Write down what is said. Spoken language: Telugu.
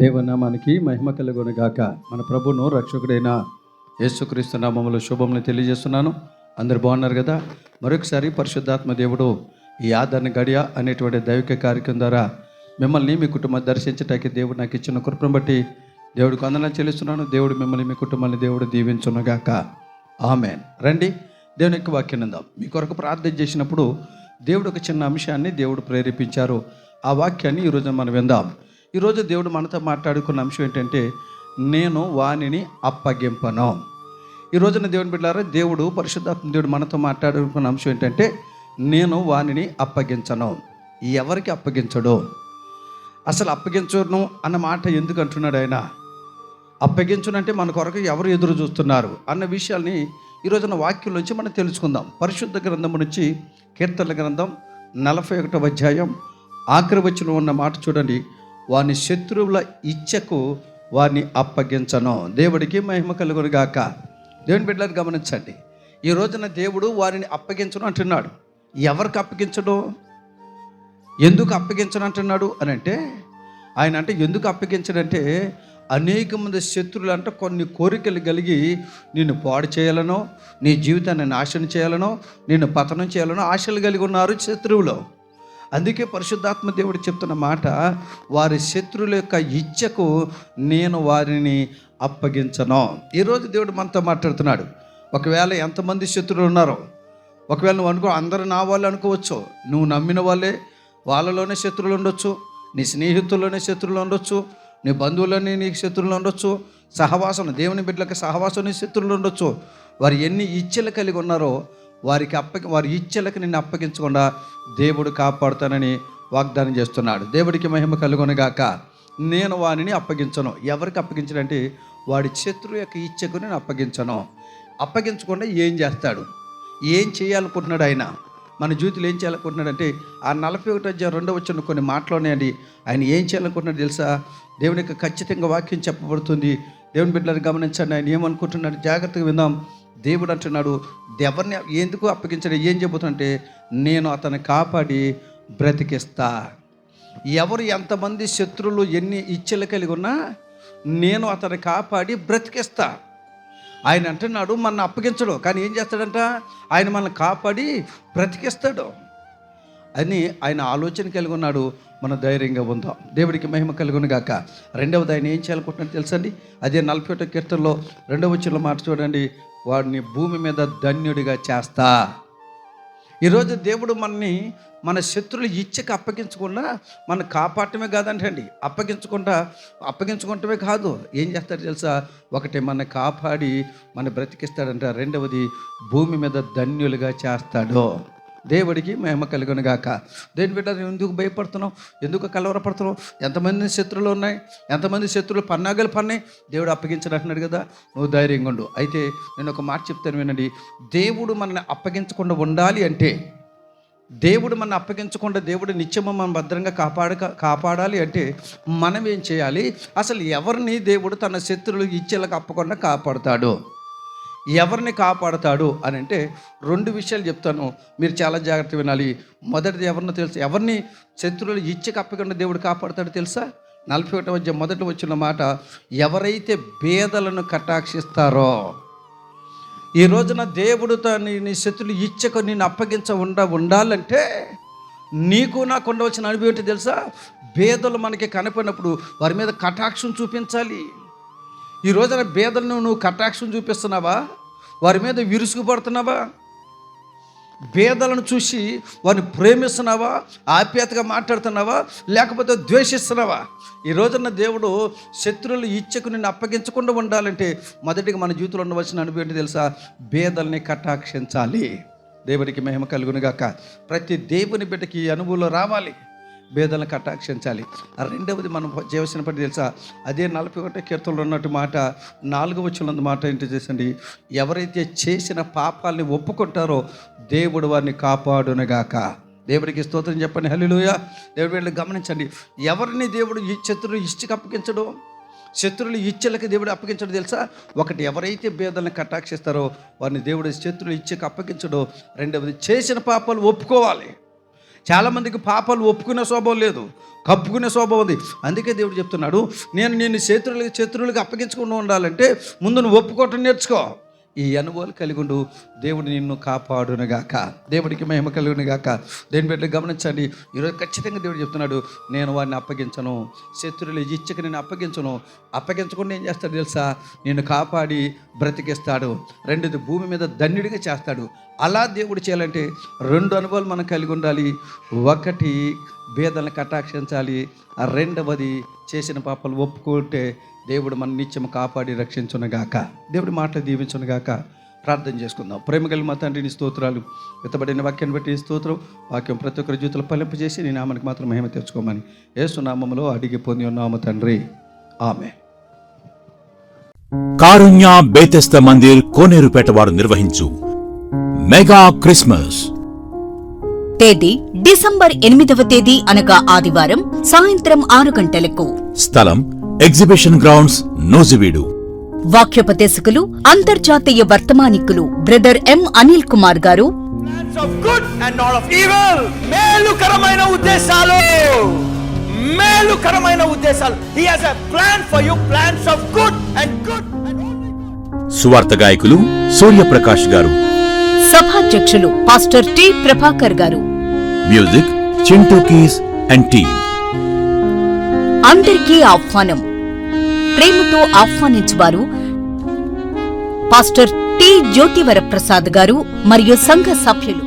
దేవనామానికి మహిమ కలుగునుగాక మన ప్రభును రక్షకుడైన యేసుక్రీస్తు నామములో శుభములు తెలియజేస్తున్నాను. అందరు బాగున్నారు కదా? మరొకసారి పరిశుద్ధాత్మ దేవుడు ఈ ఆదరణ గడియ అనేటువంటి దైవిక కార్యక్రమం ద్వారా మిమ్మల్ని మీ కుటుంబం దర్శించటానికి దేవుడు నాకు ఇచ్చిన కృపను బట్టి దేవుడికి అందనం చెల్లిస్తున్నాను. దేవుడు మిమ్మల్ని మీ కుటుంబాన్ని దేవుడు దీవించునగాక ఆమె రండి దేవుని యొక్క వాక్యం ఉందాం మీ కొరకు ప్రార్థన చేసినప్పుడు దేవుడు ఒక చిన్న అంశాన్ని దేవుడు ప్రేరేపించారు. ఆ వాక్యాన్ని ఈరోజు మనం విందాం. ఈరోజు దేవుడు మనతో మాట్లాడుకున్న అంశం ఏంటంటే నేను వాణిని అప్పగింపను. ఈ రోజున దేవుని బిడ్డారా దేవుడు పరిశుద్ధాత్మ దేవుడు మనతో మాట్లాడుకున్న అంశం ఏంటంటే నేను వాణిని అప్పగించను. ఎవరికి అప్పగించడు? అసలు అప్పగించను అన్న మాట ఎందుకు అంటున్నాడు ఆయన? అప్పగించునంటే మన కొరకు ఎవరు ఎదురు చూస్తున్నారు అన్న విషయాల్ని ఈ రోజున వాక్యం నుంచి మనం తెలుసుకుందాం. పరిశుద్ధ గ్రంథం నుంచి కీర్తన గ్రంథం నలభై ఒకటో అధ్యాయం ఆఖరి వచ్చిన ఉన్న మాట చూడండి. వాని శత్రువుల ఇచ్చకు వారిని అప్పగించను. దేవుడికి మహిమ కలుగును గాక. దేవుని బిడ్డలను గమనించండి. ఈ రోజున దేవుడు వారిని అప్పగించను అంటున్నాడు. ఎవరికి అప్పగించడం? ఎందుకు అప్పగించను అంటున్నాడు అని అంటే ఆయన అంటే ఎందుకు అప్పగించడంటే అనేక మంది శత్రువులు అంటే కొన్ని కోరికలు కలిగి నిన్ను పాడు చేయాలనో నీ జీవితాన్ని నాశనం చేయాలనో నిన్ను పతనం చేయాలనో ఆశలు కలిగి ఉన్నారు శత్రువులు. అందుకే పరిశుద్ధాత్మ దేవుడు చెప్తున్న మాట వారి శత్రువుల యొక్క ఇచ్చకు నేను వారిని అప్పగించను. ఈరోజు దేవుడు మనతో మాట్లాడుతున్నాడు. ఒకవేళ ఎంతమంది శత్రువులు ఉన్నారో ఒకవేళ నువ్వు అనుకో అందరు నా వాళ్ళు అనుకోవచ్చు. నువ్వు నమ్మిన వాళ్ళే వాళ్ళలోనే శత్రువులు ఉండొచ్చు నీ స్నేహితుల్లోనే శత్రువులు ఉండొచ్చు నీ బంధువులనే నీకు శత్రువులు ఉండొచ్చు సహవాసం దేవుని బిడ్డలకు సహవాసం నీ శత్రువులు ఉండొచ్చు. వారు ఎన్ని ఇచ్చలు కలిగి ఉన్నారో వారికి అప్ప వారి ఇచ్చలకు నిన్ను అప్పగించకుండా దేవుడు కాపాడుతానని వాగ్దానం చేస్తున్నాడు. దేవుడికి మహిమ కలుగొనగాక నేను వానిని అప్పగించను. ఎవరికి అప్పగించడంటే వాడి శత్రువు యొక్క ఇచ్చకు నేను అప్పగించను. అప్పగించకుండా ఏం చేస్తాడు? ఏం చేయాలనుకుంటున్నాడు ఆయన? మన జీవితంలో ఏం చేయాలనుకుంటున్నాడు అంటే ఆ నలభై ఒకటి అధ్యాయం రెండో వచ్చిన కొన్ని మాటలు ఉన్నాయండి ఆయన ఏం చేయాలనుకుంటున్నాడు తెలుసా? దేవుని యొక్క ఖచ్చితంగా వాక్యం చెప్పబడుతుంది. దేవుని బిడ్డలను గమనించండి. ఆయన ఏమనుకుంటున్నాడు? జాగ్రత్తగా విందాం. దేవుడు అంటున్నాడు ఎవరిని ఎందుకు అప్పగించడం? ఏం చెబుతుంటే నేను అతన్ని కాపాడి బ్రతికిస్తా. ఎవరు ఎంతమంది శత్రువులు ఎన్ని ఇచ్చలు కలిగి ఉన్నా నేను అతన్ని కాపాడి బ్రతికిస్తా. ఆయన అంటున్నాడు మన అప్పగించడు. కానీ ఏం చేస్తాడంట? ఆయన మనల్ని కాపాడి బ్రతికిస్తాడు అని ఆయన ఆలోచన కలిగి ఉన్నాడు. మన ధైర్యంగా ఉందాం. దేవుడికి మహిమ కలుగును గాక. రెండవది ఆయన ఏం చేయాలనుకుంటున్నాడు తెలుసండి? అదే నలభై ఒకటో కీర్తనలో రెండవ వచ్చిన మాట చూడండి. వాడిని భూమి మీద ధన్యుడిగా చేస్తా. ఈరోజు దేవుడు మనని మన శత్రులు ఇచ్చకి అప్పగించకుండా మన కాపాడటమే కాదంటండి. అప్పగించకుండా అప్పగించుకుంటమే కాదు. ఏం చేస్తాడు తెలుసా? ఒకటి మన కాపాడి మన బ్రతికిస్తాడంట. రెండవది భూమి మీద ధన్యులుగా చేస్తాడు. దేవుడికి మహిమ కలుగును గాక. దేని బిడ్డ ఎందుకు భయపడుతున్నావు? ఎందుకు కలవరపడుతున్నావు? ఎంతమంది శత్రువులు ఉన్నాయి? ఎంతమంది శత్రువులు పన్నాగలు పన్నాయి? దేవుడు అప్పగించడంటున్నాడు కదా? నువ్వు ధైర్యంగా ఉండు. అయితే నేను ఒక మాట చెప్తాను వినండి. దేవుడు మనల్ని అప్పగించకుండా ఉండాలి అంటే దేవుడు మన అప్పగించకుండా దేవుడు నిత్యము మనం భద్రంగా కాపాడ కాపాడాలి అంటే మనం ఏం చేయాలి? అసలు ఎవరిని దేవుడు తన శత్రువులు ఇచ్చేలకు అప్పకుండా కాపాడుతాడు? ఎవరిని కాపాడతాడు అని అంటే రెండు విషయాలు చెప్తాను. మీరు చాలా జాగ్రత్త వినాలి. మొదటిది ఎవరినో తెలుసు. ఎవరిని శత్రువులు ఇచ్చి కప్పకుండా దేవుడు కాపాడతాడు తెలుసా? నలభై ఒకటి వచ్చే మొదట వచ్చిన మాట ఎవరైతే బేదలను కటాక్షిస్తారో ఈ రోజున దేవుడు తన నీ శత్రులు ఇచ్చకు నేను అప్పగించ ఉండ ఉండాలంటే నీకు నాకు ఉండవలసిన అనుభవం ఏంటి తెలుసా? బేదలు మనకి కనపడినప్పుడు వారి మీద కటాక్షం చూపించాలి. ఈ రోజున బీదలను నువ్వు కటాక్షం చూపిస్తున్నావా? వారి మీద విరుసుకుపడుతున్నావా బీదలను చూసి వారిని ప్రేమిస్తున్నావా? ఆప్యాయతగా మాట్లాడుతున్నావా? లేకపోతే ద్వేషిస్తున్నావా? ఈ రోజున దేవుడు శత్రువులు ఇచ్చకు నిన్ను అప్పగించకుండా ఉండాలంటే మొదటిగా మన జీవితంలో ఉండవలసిన అనుభవం ఏంటి తెలుసా? బేదల్ని కటాక్షించాలి. దేవుడికి మహిమ కలుగునుగాక. ప్రతి దేవుని బిడ్డకి అనుభవంలో రావాలి. భేదాలను కటాక్షించాలి. ఆ రెండవది మనం చేయవలసిన పని తెలుసా? అదే నలభై ఒకటో కీర్తనలో ఉన్నట్టు మాట నాలుగు వచ్చిన మాట ఏంటి చేసండి. ఎవరైతే చేసిన పాపాలని ఒప్పుకుంటారో దేవుడు వారిని కాపాడునగాక. దేవుడికి స్తోత్రం చెప్పండి. హలిలోయ దేవుడు వీళ్ళు గమనించండి. ఎవరిని దేవుడు ఈ శత్రులు ఇచ్చికి అప్పగించడం? శత్రువులు ఇచ్చలకు దేవుడు అప్పగించడం తెలుసా? ఒకటి ఎవరైతే భేదాలను కటాక్షిస్తారో వారిని దేవుడు శత్రులు ఇచ్చకు అప్పగించడో. రెండవది చేసిన పాపాలు ఒప్పుకోవాలి. చాలామందికి పాపాలు ఒప్పుకునే స్వభావం లేదు కప్పుకునే స్వభావం ఉంది. అందుకే దేవుడు చెప్తున్నాడు నేను నేను శత్రువులకి శత్రువులకి అప్పగించకుండా ఉండాలంటే ముందు నువ్వు ఒప్పుకోవటం నేర్చుకో. ఈ అనుభవాలు కలిగి ఉండు దేవుడు నిన్ను కాపాడునుగాక. దేవుడికి మహిమ కలుగునుగాక. దేని బిడ్డలు గమనించండి? ఈరోజు ఖచ్చితంగా దేవుడు చెప్తున్నాడు నేను వాడిని అప్పగించను. శత్రువులు ఇచ్చక నేను అప్పగించను. అప్పగించకుండా ఏం చేస్తాడు తెలుసా? నిన్ను కాపాడి బ్రతికిస్తాడు. రెండోది భూమి మీద ధన్యుడిగా చేస్తాడు. అలా దేవుడు చేయాలంటే రెండు అనుభవాలు మనం కలిగి ఉండాలి. ఒకటి భేదలను కటాక్షించాలి. రెండవది చేసిన పాపలు ఒప్పుకుంటే దేవుడు మన నిత్యం కాపాడి రక్షించునుగాక. దేవుడి మాటలు దీవించునుగాక ప్రార్థన చేసుకుందాం. ప్రేమ కలిగి మా తండ్రిని స్తోత్రాలు విత్తబడిన వాక్యాన్ని బట్టి స్తోత్రం. వాక్యం ప్రతి ఒక్కరి జీవితంలో ఫలింపజేసి నీ నామానికి మాత్రం మహిమ తెచ్చుకోమని ఏసునామములో అడిగి పొంది ఉన్నాము తండ్రి. ఆమె కారుణ్య బేతెస్త మందిర్ కోనేరుపేట వారు నిర్వహించు మెగా క్రిస్మస్. తేదీ డిసెంబర్ ఎనిమిదవ తేదీ అనగా ఆదివారం సాయంత్రం ఆరు గంటలకు. స్థలం ఎగ్జిబిషన్ గ్రౌండ్స్ నూజివీడు. వాక్యోపదేశకులు అంతర్జాతీయ వర్తమానికులు బ్రదర్ ఎం అనిల్ కుమార్ గారు. మేలుకరమైన ఉద్దేశాలు. మేలుకరమైన ఉద్దేశాలు. For you. Plans of good and good and only good. సువార్త గాయకులు సూర్యప్రకాష్ గారు. సభాధ్యక్షులు pastor T Prabhakar garu. Music Chintu keys and team. అందరికీ ఆహ్వానం. ప్రేమతో ఆహ్వానించువారు పాస్టర్ టి జ్యోతివర ప్రసాద్ గారు మరియు సంఘ సభ్యులు.